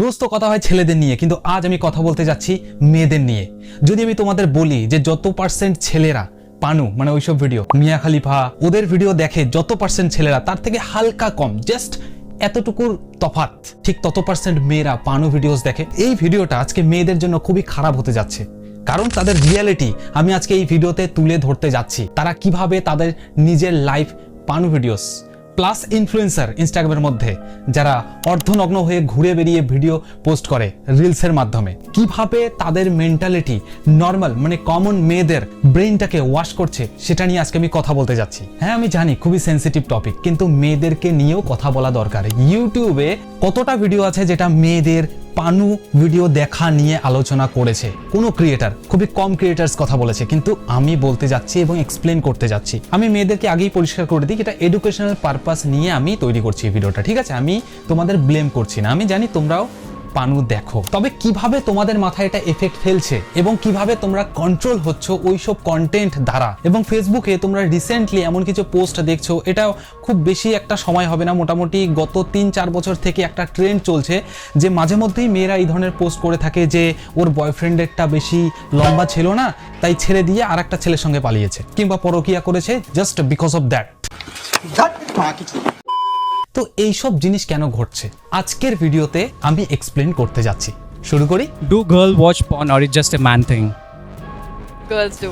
রোজ তো কথা হয় ছেলেদের নিয়ে, কিন্তু আজ আমি কথা বলতে যাচ্ছি মেয়েদের নিয়ে। যদি আমি তোমাদের বলি যে যত পার্সেন্ট ছেলেরা, পানু মানে ওইসব ভিডিও মিয়া খালিফা, ওদের ভিডিও দেখে যত পার্সেন্ট ছেলেরা, তার থেকে হালকা কম জাস্ট এতটুকুর তফাৎ। ঠিক তত পার্সেন্ট মেয়েরা পানু ভিডিওস দেখে। এই ভিডিওটা আজকে মেয়েদের জন্য খুবই খারাপ হতে যাচ্ছে। কারণ তাদের রিয়ালিটি আমি আজকে এই ভিডিওতে তুলে ধরতে যাচ্ছি। তারা কীভাবে তাদের নিজের লাইফ পানু ভিডিওস প্লাস ইনফ্লুয়েন্সার ইনস্টাগ্রামের মধ্যে, যারা অর্ধনগ্ন হয়ে ঘুরে বেরিয়ে ভিডিও পোস্ট করে রিলসের মাধ্যমে। কীভাবে তাদের মেন্টালিটি নর্মাল মানে কমন মেয়েদের ব্রেনটাকে ওয়াশ করছে, সেটা নিয়ে আজকে আমি কথা বলতে যাচ্ছি। হ্যাঁ আমি জানি, খুবই সেন্সিটিভ টপিক কিন্তু মেয়েদেরকে নিয়েও কথা বলা দরকার। ইউটিউবে কতটা ভিডিও আছে যেটা মেয়েদের পানু ভিডিও দেখা নিয়ে আলোচনা করেছে। কোনো ক্রিয়েটার খুবই কম ক্রিয়েটার্স কথা বলেছে, কিন্তু আমি বলতে যাচ্ছি এবং এক্সপ্লেন করতে যাচ্ছি। আমি মেয়েদেরকে আগেই পরিষ্কার করে দিই এটা এডুকেশনাল পারপাস নিয়ে আমি তৈরি করছি এই ভিডিওটা, ঠিক আছে? আমি তোমাদের ব্লেম করছি না। আমি জানি তোমরাও পানু দেখো। তবে কীভাবে তোমাদের মাথায় এটা এফেক্ট ফেলছে এবং কীভাবে তোমরা কন্ট্রোল হচ্ছ ওইসব কন্টেন্ট দ্বারা? এবং ফেসবুকে তোমরা রিসেন্টলি এমন কিছু পোস্ট দেখছ এটা খুব বেশি একটা সময় হবে না। মোটামুটি গত তিন চার বছর থেকে একটা ট্রেন্ড চলছে যে মাঝে মধ্যেই মেয়েরা এই ধরনের পোস্ট করে থাকে যে ওর বয়ফ্রেন্ডেরটা বেশি লম্বা ছিল না, তাই ছেড়ে দিয়ে আর একটা ছেলের সঙ্গে পালিয়েছে কিংবা পরকিয়া করেছে জাস্ট বিকজ অফ দ্যাট তো এইসব জিনিস কেন ঘটছে? আজকের ভিডিওতে আমি এক্সপ্লেন করতে যাচ্ছি। শুরু করি। Do girl watch porn or it's just a man thing Girls do.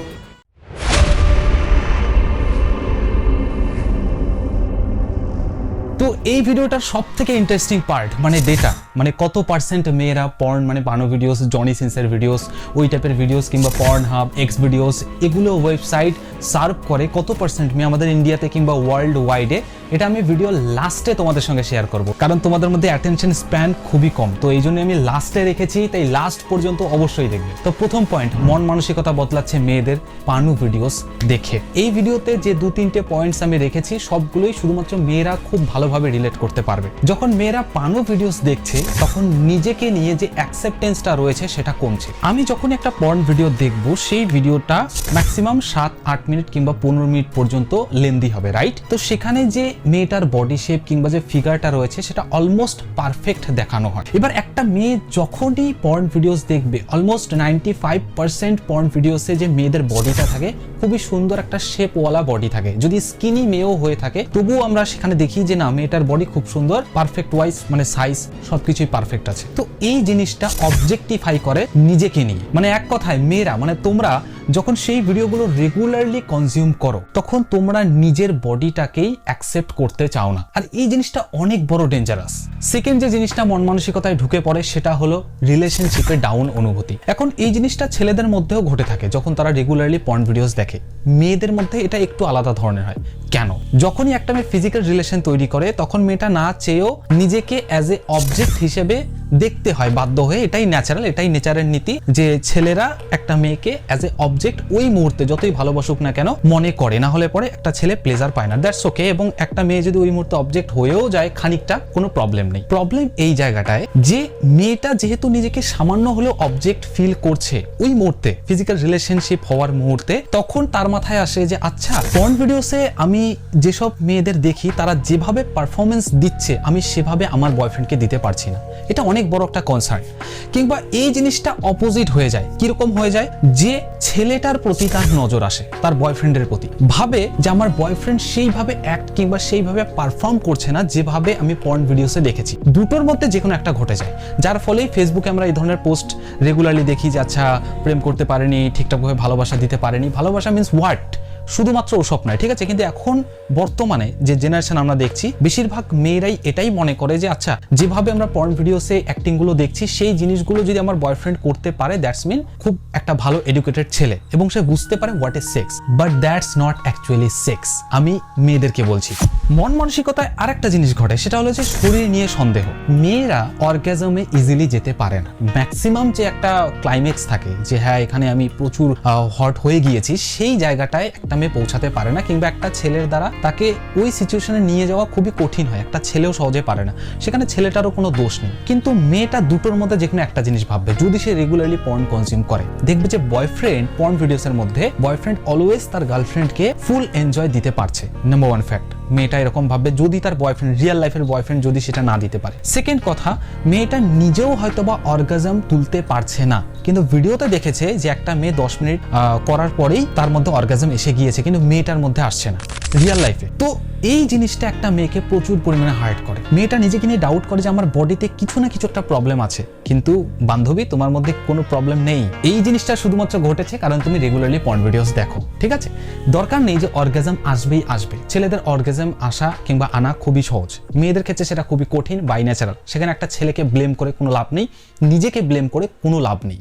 তো এই ভিডিওটার সব থেকে ইন্টারেস্টিং পার্ট মানে ডেটা মানে কত পার্সেন্ট মেয়েরা পর্ন মানে বানো ভিডিওস জনি সিন্সের ভিডিওস ওই টাইপের ভিডিওস কিংবা পর্ন হাব এক্স ভিডিওস এগুলো ওয়েবসাইট সার্ভ করে কত পার্সেন্ট মেয়ে আমাদের ইন্ডিয়াতে কিংবা ওয়ার্ল্ড ওয়াইডে এটা আমি ভিডিও লাস্টে তোমাদের সঙ্গে শেয়ার করব। কারণ তোমাদের মধ্যে অ্যাটেনশন স্প্যান খুবই কম। তো এই জন্য আমি লাস্টে রেখেছি, তাই লাস্ট পর্যন্ত অবশ্যই দেখবে। তো প্রথম পয়েন্ট মন মানসিকতা বদলাচ্ছে মেয়েদের পানু ভিডিওস দেখে। এই ভিডিওতে যে দু তিনটে পয়েন্টস আমি রেখেছি, সবগুলোই শুধুমাত্র মেয়েরা খুব ভালোভাবে রিলেট করতে পারবে। যখন মেয়েরা পানু ভিডিওস দেখছে, তখন নিজেকে নিয়ে যে অ্যাকসেপ্টেন্সটা রয়েছে, সেটা কমছে। আমি যখন একটা পর্ন ভিডিও দেখব, সেই ভিডিওটা ম্যাক্সিমাম সাত আট মিনিট কিংবা পনেরো মিনিট পর্যন্ত লেন্দি হবে রাইট তো সেখানে যে মেয়েটার বডি শেপ কিংবা যে ফিগারটা রয়েছে, সেটা অলমোস্ট পারফেক্ট দেখানো হয়। এবার একটা মেয়ে যখনই পর্ন ভিডিওস দেখবে almost ninety five percent porn ভিডিওসে যে মেয়েদের বডিটা থাকে, খুবই সুন্দর একটা শেপওয়ালা বডি থাকে। যদি স্কিনি মেয়েও হয়ে থাকে, তবুও আমরা সেখানে দেখি যে না, মেয়েটার বডি খুব সুন্দর পারফেক্ট ওয়াইজ মানে সাইজ সবকিছুই পারফেক্ট আছে। তো এই জিনিসটা অবজেক্টিফাই করে নিজেকে নিয়ে। মানে এক কথায়, মেয়েরা মানে তোমরা যখন সেই ভিডিওগুলো রেগুলারলি কনজিউম করো, তখন তোমরা নিজের বডিটাকেই অ্যাকসেপ্ট করতে চাও না। আর এই জিনিসটা অনেক বড় ডেঞ্জারাস সেকেন্ড যে জিনিসটা মন মানসিকতায় ঢুকে পড়ে, সেটা হলো রিলেশনশিপে ডাউন অনুভূতি। এখন এই জিনিসটা ছেলেদের মধ্যেও ঘটে থাকে, যখন তারা রেগুলারলি পর্ন ভিডিওস দেখে। মেয়েদের মধ্যে এটা একটু আলাদা ধরনের হয়। কেন? যখনই একটা মেয়ে ফিজিক্যাল রিলেশন তৈরি করে, তখন মেয়েটা না চেয়েও নিজেকে অ্যাজ এ অবজেক্ট হিসেবে দেখতে হয়, বাধ্য হয়ে। এটাই ন্যাচারাল এটাই নেচারের নীতি যে ছেলেরা একটা মেয়েকে অ্যাজ এ অবজেক্ট ওই মুহূর্তে যতই ভালোবাসুক না কেন মনে করে। না হলে পরে একটা ছেলে প্লেজার পায় না। দ্যাটস ওকে এবং একটা মেয়ে যদি ওই মুহূর্তে অবজেক্ট হয়েও যায়, খানিকটা কোনো প্রবলেম নেই। প্রবলেম এই জায়গাটায় যে মেয়েটা যেহেতু নিজেকে সামান্য হলেও অবজেক্ট ফিল করছে ওই মুহূর্তে ফিজিক্যাল রিলেশনশিপ হওয়ার মুহূর্তে, তখন তার মাথায় আসে যে আচ্ছা পর্ন ভিডিওসে আমি যেসব মেয়েদের দেখি, তারা যেভাবে পারফরমেন্স দিচ্ছে, আমি সেভাবে আমার বয়ফ্রেন্ডকে দিতে পারছি না। এটা অনেক বড় একটা কনসার্ন কিংবা এই জিনিসটা অপোজিট হয়ে যায়। কীরকম হয়ে যায়? যে ছেলেটার প্রতি তার নজর আসে, তার বয়ফ্রেন্ডের প্রতি। ভাবে যে আমার বয়ফ্রেন্ড সেইভাবে অ্যাক্ট কিংবা সেইভাবে পারফর্ম করছে না, যেভাবে আমি পর্ন ভিডিওসে দেখেছি। দুটোর মধ্যে যে কোনো একটা ঘটে যায়। যার ফলেই ফেসবুকে আমরা এই ধরনের পোস্ট রেগুলারলি দেখি যে আচ্ছা প্রেম করতে পারেনি, ঠিকঠাকভাবে ভালোবাসা দিতে পারেনি। ভালোবাসা মিন্স হোয়াট শুধুমাত্র ওসব নয়, ঠিক আছে? কিন্তু এখন বর্তমানে যে জেনারেশন আমরা দেখছি, বেশিরভাগ মেয়েরাই এটাই মনে করে যে আচ্ছা যেভাবে আমরা পর্ন ভিডিওসে অ্যাক্টিংগুলো দেখছি, সেই জিনিসগুলো যদি আমার বয়ফ্রেন্ড করতে পারে দ্যাটস মিন খুব একটা ভালো এডুকেটেড ছেলে এবং সে বুঝতে পারে what is sex but that's not actually sex আমি মেয়েদেরকে বলছি, মন মানসিকতায় আরেকটা জিনিস ঘটে, সেটা হলো যে শরীর নিয়ে সন্দেহ। মেয়েরা অর্গাজমে ইজিলি যেতে পারে না। ম্যাক্সিমাম যে একটা ক্লাইম্যাক্স থাকে, যে হ্যাঁ এখানে আমি প্রচুর হট হয়ে গিয়েছি, সেই জায়গাটায় একটা মেয়ে পৌঁছাতে পারে না কিংবা একটা ছেলের দ্বারা তাকে ওই সিচুয়েশনে নিয়ে যাওয়া খুবই কঠিন হয়। একটা ছেলেও সহজে পারে না। সেখানে ছেলেটারও কোনো দোষ নেই। কিন্তু মেয়েটা দুটোর মধ্যে যে কোনো একটা জিনিস ভাববে। যদি সে রেগুলারলি পর্ন কনজিউম করে, দেখবে যে বয়ফ্রেন্ড পর্ন ভিডিওসের মধ্যে বয়ফ্রেন্ড অলওয়েজ তার গার্লফ্রেন্ডকে ফুল এনজয় দিতে পারছে নাম্বার ওয়ান ফ্যাক্ট মেয়েটা এরকম ভাববে যদি তার বয়ফ্রেন্ড রিয়েল লাইফের বয়ফ্রেন্ড যদি সেটা না দিতে পারে। সেকেন্ড কথা, মেয়েটা নিজেও হয়তো বা অর্গাজম তুলতে পারছে না। কিন্তু ভিডিওতে দেখেছে যে একটা মেয়ে দশ মিনিট করার পরেই তার মধ্যে অর্গাজম এসে গিয়েছে, কিন্তু মেয়েটার মধ্যে আসছে না রিয়েল লাইফে তো এই জিনিসটা একটা মেয়েকে প্রচুর পরিমাণে হার্ট করে। মেয়েটা নিজেকে নিয়ে ডাউট করে যে আমার বডিতে কিছু না কিছু একটা প্রবলেম আছে। কিন্তু বান্ধবী, তোমার মধ্যে কোনো প্রবলেম নেই। এই জিনিসটা শুধুমাত্র ঘটেছে কারণ তুমি রেগুলারলি পর্ন ভিডিওস দেখো, ঠিক আছে? দরকার নেই যে অর্গাজম আসবেই আসবে। ছেলেদের অর্গাজম আসা কিংবা আনা খুবই সহজ। মেয়েদের ক্ষেত্রে সেটা খুবই কঠিন বাই ন্যাচারাল সেখানে একটা ছেলেকে ব্লেম করে কোনো লাভ নেই, নিজেকে ব্লেম করে কোনো লাভ নেই।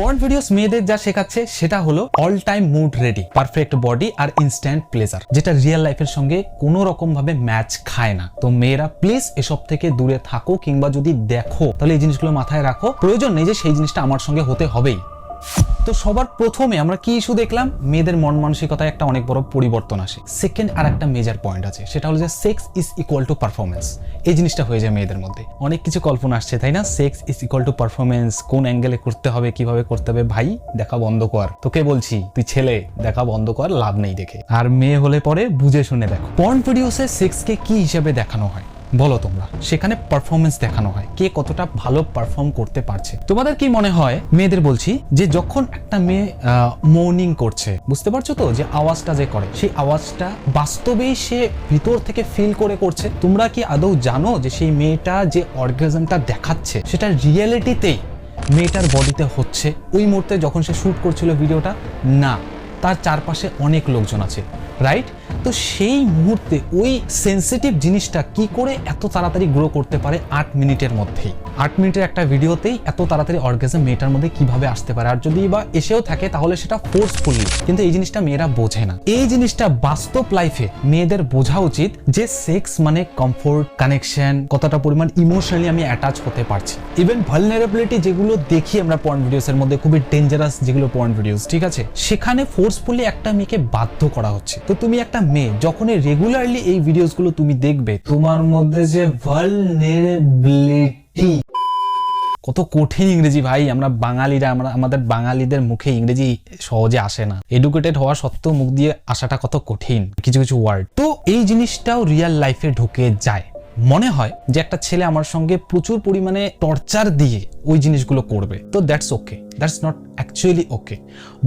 পর্ন ভিডিওস মেয়েদের যা শেখাচ্ছে, সেটা হলো all time mood ready perfect body আর ইনস্ট্যান্ট প্লেজার যেটা রিয়েল লাইফের সঙ্গে কোনো রকম ভাবে ম্যাচ খায় না। তো মেয়েরা প্লিজ এসব থেকে দূরে থাকো কিংবা যদি দেখো, তাহলে এই জিনিসগুলো মাথায় রাখো। প্রয়োজন নেই যে সেই জিনিসটা আমার সঙ্গে হতে হবেই। তো সবার প্রথমে আমরা কি ইস্যু দেখলাম? মেয়েদের মন মানসিকতায় একটা অনেক বড় পরিবর্তন আসে। সেকেন্ড আর একটা মেজার পয়েন্ট আছে, সেটা হলো যে sex is equal to performance এই জিনিসটা হয়ে যায় মেয়েদের মধ্যে। অনেক কিছু কল্পনা আসছে, তাই না? Sex is equal to performance কোন অ্যাঙ্গেলে করতে হবে, কীভাবে করতে হবে? ভাই, দেখা বন্ধ কর। তোকে বলছি, তুই ছেলে, দেখা বন্ধ কর, লাভ নেই দেখে। আর মেয়ে হলে পরে বুঝে শুনে দেখো। পর্ন ভিডিওসে সেক্সকে কি হিসেবে দেখানো হয়? বলো তোমরা, সেখানে পারফরমেন্স দেখানো হয়, কে কতটা ভালো পারফর্ম করতে পারছে। তোমাদের কি মনে হয়? মেয়েদের বলছি যে যখন একটা মেয়ে মর্নিং করছে, বুঝতে পারছ তো? যে আওয়াজটা যে করে, সেই আওয়াজটা বাস্তবেই সে ভিতর থেকে ফিল করে করছে। তোমরা কি আদৌ জানো যে সেই মেয়েটা যে অর্গাজমটা দেখাচ্ছে, সেটা রিয়েলিটিতেই মেয়েটার বডিতে হচ্ছে? ওই মুহূর্তে যখন সে শ্যুট করছিল ভিডিওটা না, তার চারপাশে অনেক লোকজন আছে রাইট তো সেই মুহূর্তে ওই সেন্সিটিভ জিনিসটা কি করে এত তাড়াতাড়ি গ্রো করতে পারে আট মিনিটের মধ্যেই? আট মিনিটের একটা ভিডিওতেই এত তাড়াতাড়ি অর্গাজম মেয়েটার মধ্যে কীভাবে আসতে পারে? আর যদি বা এসেও থাকে, তাহলে সেটা ফোর্সফুলি কিন্তু এই জিনিসটা মেয়েরা বোঝে না। এই জিনিসটা বাস্তব লাইফে মেয়েদের বোঝা উচিত যে সেক্স মানে কমফোর্ট কানেকশন কতটা পরিমাণ ইমোশনালি আমি অ্যাটাচ হতে পারছি। ইভেন ভালনারেবিলিটি যেগুলো দেখি আমরা পয়েন্ট ভিডিওস এর মধ্যে, খুবই ডেঞ্জারাস যেগুলো পয়েন্ট ভিডিওস ঠিক আছে? সেখানে ফোর্সফুলি একটা মেয়েকে বাধ্য করা হচ্ছে। তো তুমি একটা মেয়ে, যখনই রেগুলারলি এই ভিডিওসগুলো তুমি দেখবে, তোমার মধ্যে যে ভালনারেবিলিটি কত কঠিন ইংরেজি ভাই, আমরা বাঙালিরা, আমরা, আমাদের বাঙালিদের মুখে ইংরেজি সহজে আসে না। এডুকেটেড হওয়া সত্ত্বেও মুখ দিয়ে আসাটা কত কঠিন, কিছু কিছু ওয়ার্ড তো এই জিনিসটাও রিয়েল লাইফে ঢুকে যায়। মনে হয় যে একটা ছেলে আমার সঙ্গে প্রচুর পরিমাণে টর্চার দিয়ে ওই জিনিসগুলো করবে। তো that's okay that's not actually okay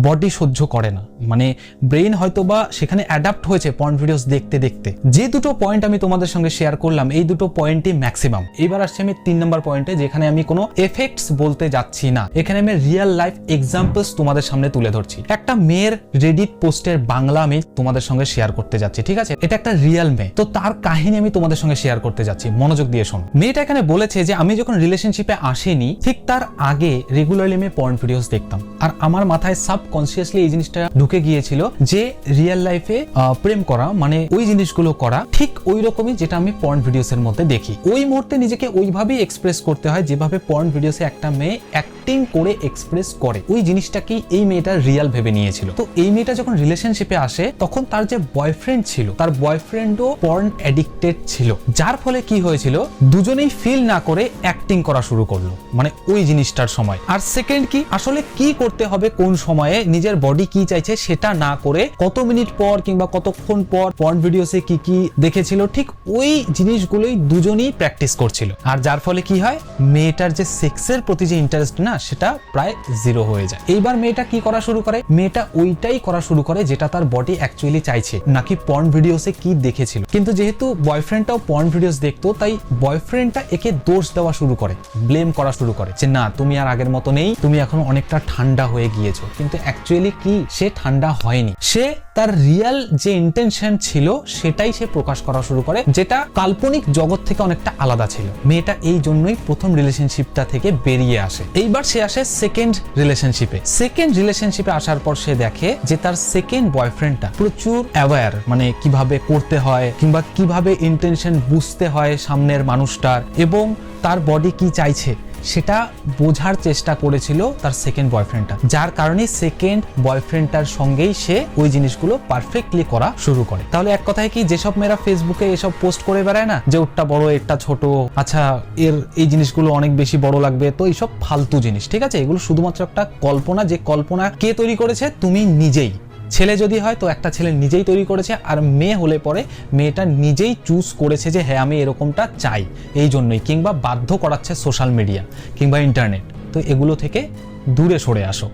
body সহ্য করে না। মানে ব্রেইন হয়তো বা সেখানে অ্যাডাপ্ট হয়েছে পয়েন্ট ভিডিওস দেখতে দেখতে। যে দুটো পয়েন্ট আমি তোমাদের সঙ্গে শেয়ার করলাম, এই দুটো পয়েন্টই ম্যাক্সিমাম এবার আসছে আমি তিন নম্বর পয়েন্টে যেখানে আমি কোনো এফেক্টস বলতে যাচ্ছি না। এখানে আমি রিয়েল লাইফ এক্সাম্পলস তোমাদের সামনে তুলে ধরছি। একটা মেয়ের রেডিট পোস্টের বাংলা আমি তোমাদের সঙ্গে শেয়ার করতে যাচ্ছি, ঠিক আছে? এটা একটা রিয়েল মেয়ে। তো তার কাহিনী আমি তোমাদের সঙ্গে শেয়ার করতে যাচ্ছি। মনোযোগ দিয়ে শোনো। মেয়েটা এখানে বলেছে যে, আমি যখন রিলেশনশিপে আসিনি, ঠিক তার আগে রেগুলারলি আমি পর্ন ভিডিওস দেখতাম। আর আমার মাথায় সাবকনসিয়াসলি এই জিনিসটা ঢুকে গিয়েছিল যে রিয়েল লাইফে প্রেম করা মানে ওই জিনিসগুলো করা, ঠিক ওই রকমই যেটা আমি পর্ন ভিডিওস এর মধ্যে দেখি। ওই মুহূর্তে নিজেকে ওইভাবেই এক্সপ্রেস করতে হয় যেভাবে পর্ন ভিডিওসে একটা মেয়ে অ্যাক্টিং করে এক্সপ্রেস করে। ওই জিনিসটাকেই এই মেয়েটা রিয়াল ভেবে নিয়েছিল। তো এই মেয়েটা যখন রিলেশনশিপে আসে, তখন তার যে বয়ফ্রেন্ড ছিল, তার বয়ফ্রেন্ডও পর্ন অ্যাডিক্টেড ছিল। যার ফলে কি হয়েছিল? দুজনেই ফিল না করে অ্যাক্টিং করা শুরু করল মানে ওই জিনিসটার সময়। আর সেকেন্ড কি? আসলে কি করতে হবে, কোন সময়ে, নিজের বডি কি চাইছে সেটা না করে কত মিনিট পর কিংবা কতক্ষণ পর পর্ন ভিডিওসে কি কি দেখেছিল, ঠিক ওই জিনিসগুলোই দুজনেই প্র্যাকটিস করছিল। আর যার ফলে কি হয়? মেয়েটার যে সেক্সের প্রতি যে ইন্টারেস্ট না সেটা প্রায় জিরো হয়ে যায়। এইবার মেয়েটা কি করা শুরু করে? মেয়েটা ওইটাই করা শুরু করে যেটা তার বডি অ্যাকচুয়ালি চাইছে, নাকি পর্ন ভিডিওসে কি দেখেছিল। কিন্তু যেহেতু বয়ফ্রেন্ডটাও পর্ন ভিডিওস দেখতো, তাই বয়ফ্রেন্ডটা একে দোষ দেওয়া শুরু করে ব্লেম করা শুরু করে যে, না, তুমি আর আগের মতো নেই, তুমি এখন অনেকটা ঠান্ডা হয়ে গিয়েছো। কিন্তু অ্যাকচুয়ালি কি, সে ঠান্ডা হয়নি। সে তার রিয়েল যে ইন্টেনশন ছিল, সেটাই সে প্রকাশ করা শুরু করে, যেটা কাল্পনিক জগৎ থেকে অনেকটা আলাদা ছিল। মেয়েটা এই জন্যই প্রথম রিলেশনশিপটা থেকে বেরিয়ে আসে। এইবার সে আসে সেকেন্ড রিলেশনশিপে সেকেন্ড রিলেশনশিপে আসার পর সে দেখে যে তার সেকেন্ড বয়ফ্রেন্ডটা প্রচুর অ্যাওয়্যার মানে কীভাবে করতে হয় কিংবা কীভাবে ইন্টেনশন বুঝতে হয় সামনের মানুষটার এবং তার বডি কি চাইছে। সেটা বোঝার চেষ্টা করেছিল তার সেকেন্ড বয়ফ্রেন্ডটা যার কারণে সেকেন্ড বয়ফ্রেন্ডটার সঙ্গেই সে ওই জিনিসগুলো পারফেক্টলি করা শুরু করে। তাহলে এক কথায় কি যেসব মেয়েরা ফেসবুকে এসব পোস্ট করে বেড়ায় না, যে ওরটা বড়, এরটা ছোট আচ্ছা এর এই জিনিসগুলো অনেক বেশি বড় লাগবে, তো এইসব ফালতু জিনিস, ঠিক আছে? এগুলো শুধুমাত্র একটা কল্পনা, যে কল্পনা কে তৈরি করেছে? তুমি নিজেই। ছেলে যদি হয়, তো একটা ছেলে নিজেই তৈরি করেছে আর মেয়ে হলে পরে মেয়েটা নিজেই চুজ করেছে যে হ্যাঁ আমি এরকমটা চাই। এই জন্যই কিংবা বাধ্য করাচ্ছে সোশ্যাল মিডিয়া কিংবা ইন্টারনেট তো এগুলো থেকে দূরে সরে আসো।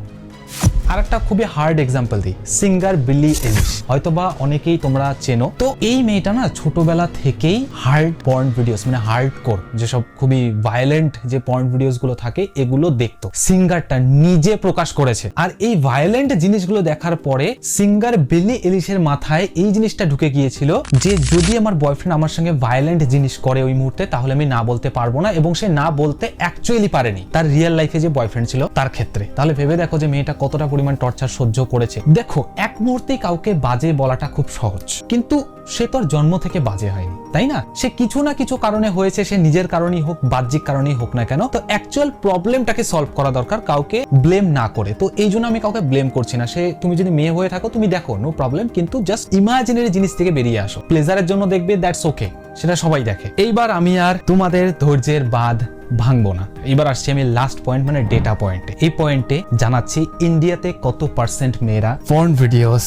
আর একটা খুবই হার্ড এক্সাম্পল দিই সিঙ্গার বিলি এলিশ হয়তোবা অনেকেই তোমরা চেনো। তো এই মেয়েটা না ছোটবেলা থেকেই হার্ড পর্ন ভিডিওস মানে হার্ড কোর যেসব খুবই ভায়োলেন্ট যে পর্ন ভিডিওসগুলো থাকে, এগুলো দেখতো। সিঙ্গারটা নিজে প্রকাশ করেছে। আর এই ভায়োলেন্ট জিনিসগুলো দেখার পরে সিঙ্গার বিলি এলিশের মাথায় এই জিনিসটা ঢুকে গিয়েছিল যে, যদি আমার বয়ফ্রেন্ড আমার সঙ্গে ভায়োলেন্ট জিনিস করে ওই মুহূর্তে, তাহলে আমি না বলতে পারব না। এবং সে না বলতে অ্যাকচুয়ালি পারেনি। তার রিয়েল লাইফে যে বয়ফ্রেন্ড ছিল, তার ক্ষেত্রে। তাহলে ভেবে দেখো যে মেয়েটা কতটা পরিমাণ টর্চার সহ্য করেছে। দেখো, এক মুহূর্তেই কাউকে বাজে বলাটা খুব সহজ। কিন্তু সে তোর জন্ম থেকে বাজে হয়নি, তাই না? সে কিছু না কিছু কারণে হয়েছে, সে নিজের কারণেই হোক, বাহ্যিক কারণেই হোক না কেন। তো অ্যাকচুয়াল প্রবলেমটাকে সলভ করা দরকার, কাউকে ব্লেম না করে। তো এই জন্য আমি কাউকে ব্লেম করছি না। সে, তুমি যদি মেয়ে হয়ে থাকো, তুমি দেখো নো প্রবলেম কিন্তু জাস্ট ইমাজিনারি জিনিস থেকে বেরিয়ে আসো। প্লেজারের জন্য দেখবে দ্যাটস ওকে সেটা সবাই দেখে। এইবার আমি আর তোমাদের ধৈর্যের বাঁধ ভাঙবো না। এবার আসছি আমি লাস্ট পয়েন্ট মানে ডেটা পয়েন্টে এই পয়েন্টে জানাচ্ছি ইন্ডিয়াতে কত পার্সেন্ট মেয়েরা পর্ন ভিডিওস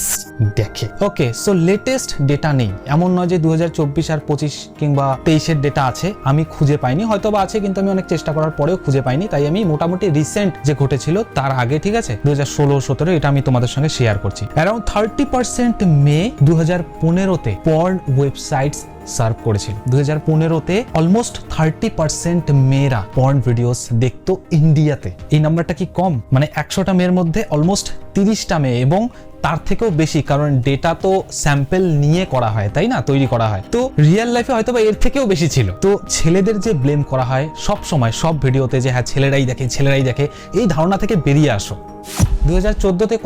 দেখে। ওকে সো লেটেস্ট ডেটা নেই। এমন নয় যে দুহাজার চব্বিশ আর পঁচিশ কিংবা তেইশের ডেটা আছে, আমি খুঁজে পাইনি। হয়তো বা আছে, কিন্তু আমি অনেক চেষ্টা করার পরেও খুঁজে পাইনি। তাই আমি মোটামুটি রিসেন্ট যে ঘটেছিল, তার আগে, ঠিক আছে? দু হাজার ষোলো সতেরো, এটা আমি তোমাদের সঙ্গে শেয়ার করছি। অ্যারাউন্ড থার্টি পার্সেন্ট মে দু হাজার পনেরোতে পর্ন ওয়েবসাইটস সার্ভ করেছিল। দু হাজার পনেরোতে অলমোস্ট থার্টি পার্সেন্ট মেয়েরা পর্ন ভিডিওস দেখতো ইন্ডিয়াতে এই নাম্বারটা কি কম? মানে একশোটা মেয়ের মধ্যে অলমোস্ট তিরিশটা মেয়ে এবং তার থেকেও বেশি, কারণ ডেটা তো স্যাম্পল নিয়ে করা হয়, তাই না? তৈরি করা হয়। তো রিয়েল লাইফে হয়তো বা এর থেকেও বেশি ছিল। তো ছেলেদের যে ব্লেম করা হয় সব সময়, সব ভিডিওতে যে হ্যাঁ ছেলেরাই দেখে ছেলেরাই দেখে, এই ধারণা থেকে বেরিয়ে আসো। দু হাজার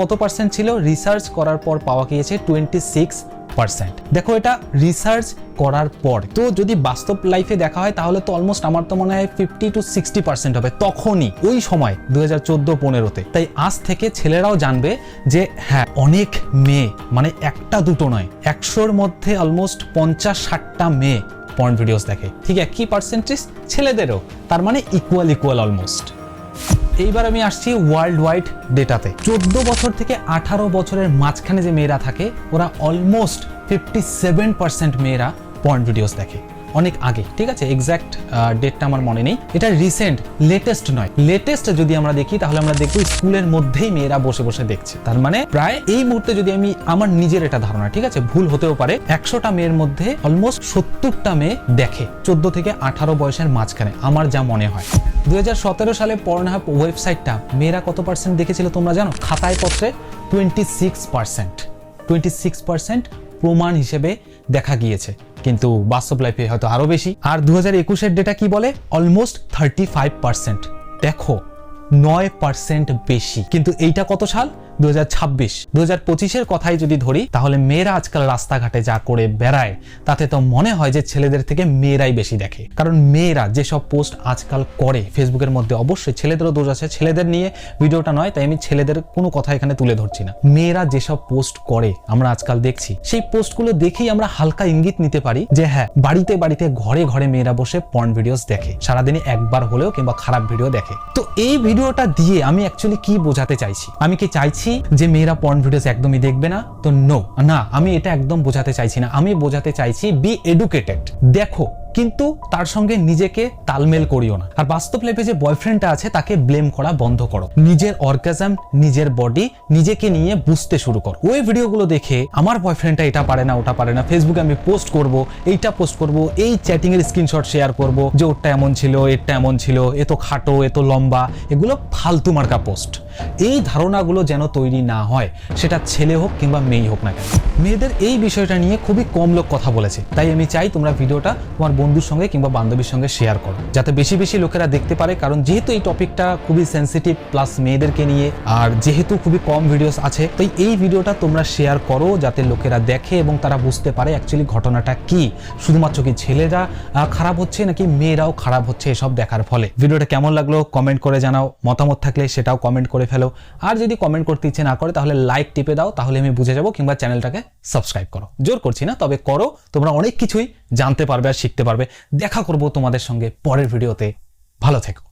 কত পার্সেন্ট ছিল? রিসার্চ করার পর পাওয়া গিয়েছে টোয়েন্টি সিক্স পার্সেন্ট দেখো, এটা রিসার্চ করার পর তো যদি বাস্তব লাইফে দেখা হয়, তাহলে তো অলমোস্ট আমার তো মনে হয় ফিফটি টু সিক্সটি পার্সেন্ট হবে, তখনই, ওই সময় দু হাজার চোদ্দ পনেরোতে। তাই আজ থেকে ছেলেরাও জানবে যে হ্যাঁ অনেক মেয়ে মানে একটা দুটো নয়, একশোর মধ্যে অলমোস্ট পঞ্চাশ ষাটটা মেয়ে পয়েন্ট ভিডিওস দেখে। ঠিক একই পার্সেন্টেজ ছেলেদেরও, তার মানে ইকুয়াল ইকুয়াল অলমোস্ট এইবার আমি আসছি ওয়ার্ল্ড ওয়াইড ডেটাতে চোদ্দ বছর থেকে আঠারো বছরের মাঝখানে যে মেয়েরা থাকে, ওরা অলমোস্ট ফিফটি সেভেন পার্সেন্ট মেয়েরা পয়েন্ট ভিডিওস দেখে। অনেক আগে, ঠিক আছে? এক্স্যাক্ট ডেটটা আমার মনে নেই। এটা রিসেন্ট লেটেস্ট নয়। লেটেস্ট যদি আমরা দেখি, তাহলে আমরা দেখব স্কুলের মধ্যেই মেয়েরা বসে বসে দেখছে। তার মানে প্রায় এই মুহূর্তে যদি আমি আমার নিজের এটা ধারণা, ঠিক আছে? ভুল হতেও পারে। একশোটা মেয়ের মধ্যে অলমোস্ট সত্তরটা মেয়ে দেখে। চোদ্দ থেকে আঠারো বয়সের মাঝখানে, আমার যা মনে হয়। দুই হাজার সতেরো সালে পর্নহাব ওয়েবসাইটটা মেয়েরা কত পার্সেন্ট দেখেছিল তোমরা জানো? খাতায় পত্রে twenty six percent twenty six percent প্রমাণ হিসেবে দেখা গিয়েছে। কিন্তু বাস্তব লাইফে হয়তো আরও বেশি। আর দু হাজার একুশের ডেটা কি বলে? অলমোস্ট থার্টি ফাইভ পার্সেন্ট দেখো, নয় পার্সেন্ট বেশি। কিন্তু এইটা কত সাল? দু হাজার ছাব্বিশ দু হাজার পঁচিশের কথাই যদি ধরি, তাহলে মেয়েরা আজকাল রাস্তাঘাটে যা করে বেড়ায়, তাতে তো মনে হয় যে ছেলেদের থেকে মেয়েরাই বেশি দেখে। কারণ মেয়েরা যেসব পোস্ট আজকাল করে, ফেসবুকের মধ্যে অবশ্যই ছেলেদেরও দোষ আছে। ছেলেদের নিয়ে ভিডিওটা নয়, তাই আমি ছেলেদের কোনো কথা এখানে তুলে ধরছি না। মেয়েরা যেসব পোস্ট করে, আমরা আজকাল দেখছি, সেই পোস্টগুলো দেখেই আমরা হালকা ইঙ্গিত নিতে পারি যে হ্যাঁ বাড়িতে বাড়িতে ঘরে ঘরে মেয়েরা বসে পর্ন ভিডিওস দেখে, সারাদিনে একবার হলেও কিংবা খারাপ ভিডিও দেখে। তো এই ভিডিওটা দিয়ে আমি অ্যাকচুয়ালি কি বোঝাতে চাইছি? আমি কি চাইছি যে মেয়েরা পর্ন ভিডিওস একদমই দেখবে না। তো নো না, আমি এটা একদম বোঝাতে চাইছি না। আমি বোঝাতে চাইছি বি এডুকেটেড দেখো, কিন্তু তার সঙ্গে নিজেকে তালমেল করিও না। আর বাস্তব লাইফে যে বয়ফ্রেন্ডটা আছে, তাকে ব্লেম করা বন্ধ করো। নিজের অর্গাজম নিজের বডি নিজেকে নিয়ে বুঝতে শুরু করো। ওই ভিডিওগুলো দেখে আমার বয়ফ্রেন্ডটা এটা পারে না, ওটা পারে না। ফেসবুকে আমি পোস্ট করব, এইটা পোস্ট করব, এই চ্যাটিং এর স্ক্রিনশট শেয়ার করব যে, ওরটা এমন ছিল, এরটা এমন ছিল, এ তো খাটো, এ তো লম্বা। এগুলো ফালতু মার্কা পোস্ট এই ধারণাগুলো যেন তৈরি না হয়, সেটা ছেলে হোক কিংবা মেয়ে হোক না কেন। মেয়েদের এই বিষয়টা নিয়ে খুবই কম লোক কথা বলেছে। তাই আমি চাই তোমরা ভিডিওটা তোমার বন্ধুর সঙ্গে কিংবা বান্ধবীর সঙ্গে শেয়ার করো। যাতে বেশি বেশি লোকেরা দেখতে পারে, কারণ যেহেতু এই টপিকটা খুবই সেন্সিটিভ প্লাস মেয়েদেরকে নিয়ে, আর যেহেতু খুবই কম ভিডিওস আছে, তাই এই ভিডিওটা তোমরা শেয়ার করো যাতে লোকেরা দেখে এবং তারা বুঝতে পারে অ্যাকচুয়ালি ঘটনাটা কি। শুধুমাত্র কি ছেলেরা খারাপ হচ্ছে নাকি মেয়েরাও খারাপ হচ্ছে এসব দেখার ফলে? ভিডিওটা কেমন লাগল? কমেন্ট করে জানাও। মতামত থাকলে সেটাও কমেন্ট করে ফেলো। আর যদি কমেন্ট করতে ইচ্ছে না করে, তাহলে লাইক টিপে দাও, তাহলে আমি বুঝে যাব কিংবা চ্যানেলটাকে সাবস্ক্রাইব করো। জোর করছি না, তবে করো, তোমরা অনেক কিছুই জানতে পারবে আর শিখতে পারবে। দেখা করব তোমাদের সঙ্গে পরের ভিডিওতে ভালো থেকো।